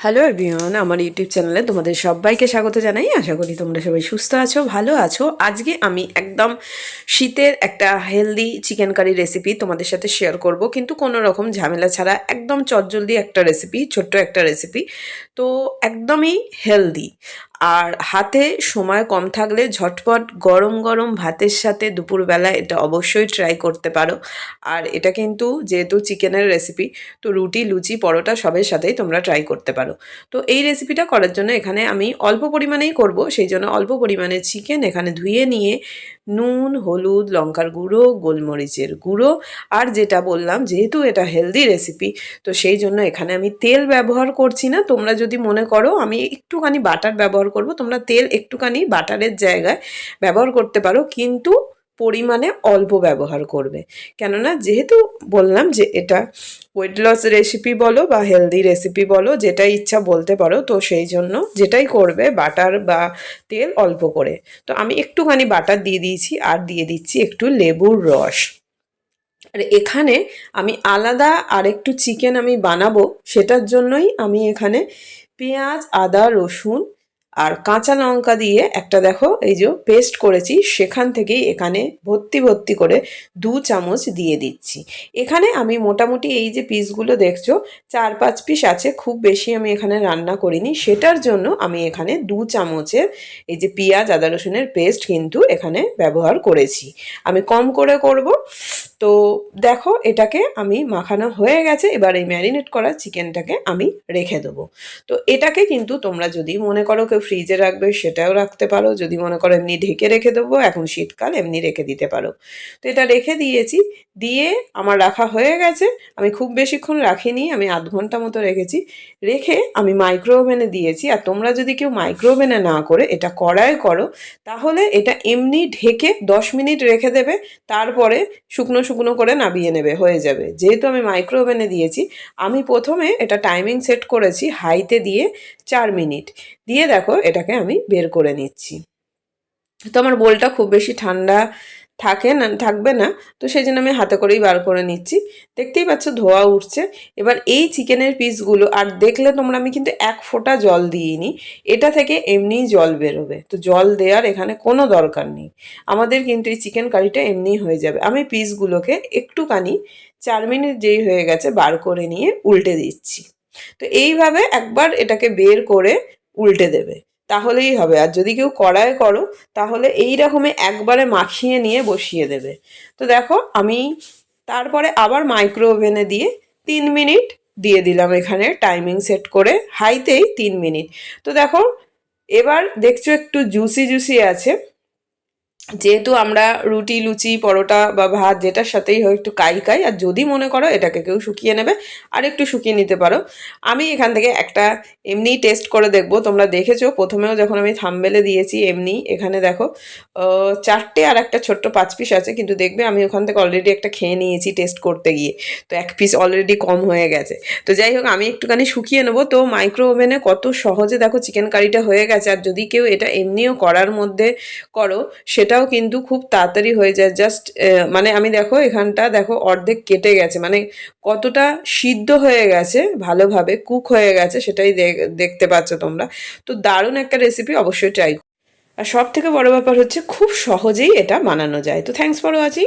Hello everyone, আমার YouTube চ্যানেলে তোমাদের সবাইকে স্বাগত জানাই। আশা করি তোমরা সবাই সুস্থ আছো, ভালো আছো। আজকে আমি একদম শীতের একটা হেলদি চিকেন কারি রেসিপি তোমাদের সাথে শেয়ার করব। কিন্তু কোনো রকম ঝামেলা ছাড়া একদম চটজলদি একটা রেসিপি ছোট্ট একটা রেসিপি তো একদমই হেলদি আর হাতে সময় কম থাকলে ঝটপট গরম গরম ভাতের সাথে দুপুরবেলা এটা অবশ্যই ট্রাই করতে পারো। আর এটা কিন্তু যেহেতু চিকেনের রেসিপি তো রুটি, লুচি, পরোটা সবের সাথেই তোমরা ট্রাই করতে পারো। তো এই রেসিপিটা করার জন্য এখানে আমি অল্প পরিমাণেই করব, সেই জন্য অল্প পরিমাণে চিকেন এখানে ধুয়ে নিয়ে নুন, হলুদ, লঙ্কার গুঁড়ো, গোলমরিচের গুঁড়ো আর যেটা বললাম যেহেতু এটা হেলদি রেসিপি তো সেই জন্য এখানে আমি তেল ব্যবহার করছি না। তোমরা যদি মনে করো আমি একটুখানি বাটার ব্যবহার করব। তোমরা তেল একটুখানি বাটারের জায়গায় ব্যবহার করতে পারো, কিন্তু পরিমাণে অল্প ব্যবহার করবে। কেননা যেহেতু বললাম যে এটা ওয়েট লস রেসিপি বলো বা হেলদি রেসিপি বলো, যেটা ইচ্ছা বলতে পারো, তো সেই জন্য যেটাই করবে বাটার বা তেল অল্প করে। তো আমি একটুখানি বাটার দিয়ে দিয়েছি আর দিয়ে দিচ্ছি একটু লেবুর রস। আর এখানে আমি আলাদা আর একটু চিকেন আমি বানাবো, সেটার জন্যই আমি এখানে পেঁয়াজ, আদা, রসুন আর কাঁচা লঙ্কা দিয়ে একটা দেখো, এই যে পেস্ট করেছি, সেখান থেকেই এখানে ভর্তি ভর্তি করে দু চামচ দিয়ে দিচ্ছি। এখানে আমি মোটামুটি এই যে পিসগুলো দেখছ, চার পাঁচ পিস আছে, খুব বেশি আমি এখানে রান্না করিনি। সেটার জন্য আমি এখানে দু চামচের এই যে পেঁয়াজ, আদা রসুনের পেস্ট কিন্তু এখানে ব্যবহার করেছি। আমি কম করে করব তো দেখো, এটাকে আমি মাখানো হয়ে গেছে। এবার এই ম্যারিনেট করা চিকেনটাকে আমি রেখে দেবো। তো এটাকে কিন্তু তোমরা যদি মনে করো কেউ ফ্রিজে রাখবে, সেটাও রাখতে পারো। যদি মনে করো এমনি ঢেকে রেখে দেবো, এখন শীতকাল, এমনি রেখে দিতে পারো। তো এটা রেখে দিয়েছি। দিয়ে আমার রাখা হয়ে গেছে। আমি খুব বেশিক্ষণ রাখিনি, আমি আধ ঘণ্টা মতো রেখেছি। রেখে আমি মাইক্রো ওভেনে দিয়েছি। আর তোমরা যদি কেউ মাইক্রো ওভেনে না করে এটা কড়ায় করো, তাহলে এটা এমনি ঢেকে দশ মিনিট রেখে দেবে। তারপরে শুকনো শুকনো করে নাবিয়ে নেবে, হয়ে যাবে। যেহেতু আমি মাইক্রো ওভেনে দিয়েছি, আমি প্রথমে এটা টাইমিং সেট করেছি হাইতে দিয়ে চার মিনিট। দিয়ে দেখো এটাকে আমি বের করে নিচ্ছি। তো আমার বোলটা খুব বেশি ঠান্ডা থাকে না, থাকবে না, তো সেই জন্য আমি হাতে করেই বার করে নিচ্ছি। দেখতেই পাচ্ছ ধোয়া উঠছে। এবার এই চিকেনের পিসগুলো, আর দেখলে তোমরা, আমি কিন্তু এক ফোঁটা জল দিইনি, এটা থেকে এমনিই জল বেরোবে। তো জল দেওয়ার এখানে কোনো দরকার নেই। আমাদের কিন্তু এই চিকেন কারিটা এমনিই হয়ে যাবে। আমি পিসগুলোকে একটুখানি চার মিনিট যেই হয়ে গেছে, বার করে নিয়ে উল্টে দিচ্ছি। তো এইভাবে একবার এটাকে বের করে উল্টে দেবে। তাহলেই হবে। আর যদি কেউ কড়ায় করো, তাহলে এই রকমে একবারে মাখিয়ে নিয়ে বসিয়ে দেবে। তো দেখো, আমি তারপরে আবার মাইক্রো ওভেনে দিয়ে তিন মিনিট দিয়ে দিলাম এখানে টাইমিং সেট করে হাইতেই তিন মিনিট। তো দেখো, এবার দেখছ একটু জুসি জুসি আছে। যেহেতু আমরা রুটি, লুচি, পরোটা বা ভাত যেটার সাথেই হয় একটু কাই কাই, আর যদি মনে করো এটাকে কেউ শুকিয়ে নেবে, আর একটু শুকিয়ে নিতে পারো। আমি এখান থেকে একটা এমনি টেস্ট করে দেখব, তোমরা দেখেছ। প্রথমেও যখন আমি থামবেলে দিয়েছি এমনি এখানে দেখো চারটে আর একটা ছোট্ট পাঁচ পিস আছে, কিন্তু দেখবে আমি ওখান থেকে অলরেডি একটা খেয়ে নিয়েছি টেস্ট করতে গিয়ে। তো এক পিস অলরেডি কম হয়ে গেছে। তো যাই হোক, আমি একটুখানি শুকিয়ে নেব। তো মাইক্রো ওভেনে কত সহজে দেখো চিকেন কারিটা হয়ে গেছে। আর যদি কেউ এটা এমনিও করার মধ্যে করো সেটাও কিন্তু খুব তাড়াতাড়ি হয়ে যায়। জাস্ট মানে আমি দেখো এখানটা দেখো অর্ধেক কেটে গেছে। মানে কতটা সিদ্ধ হয়ে গেছে, ভালোভাবে কুক হয়ে গেছে সেটাই দেখতে পাচ্ছ তোমরা। তো দারুণ একটা রেসিপি অবশ্যই ট্রাই আর সব থেকে বড় ব্যাপার হচ্ছে খুব সহজেই এটা বানানো যায়। তো থ্যাংকস ফর ওয়াচিং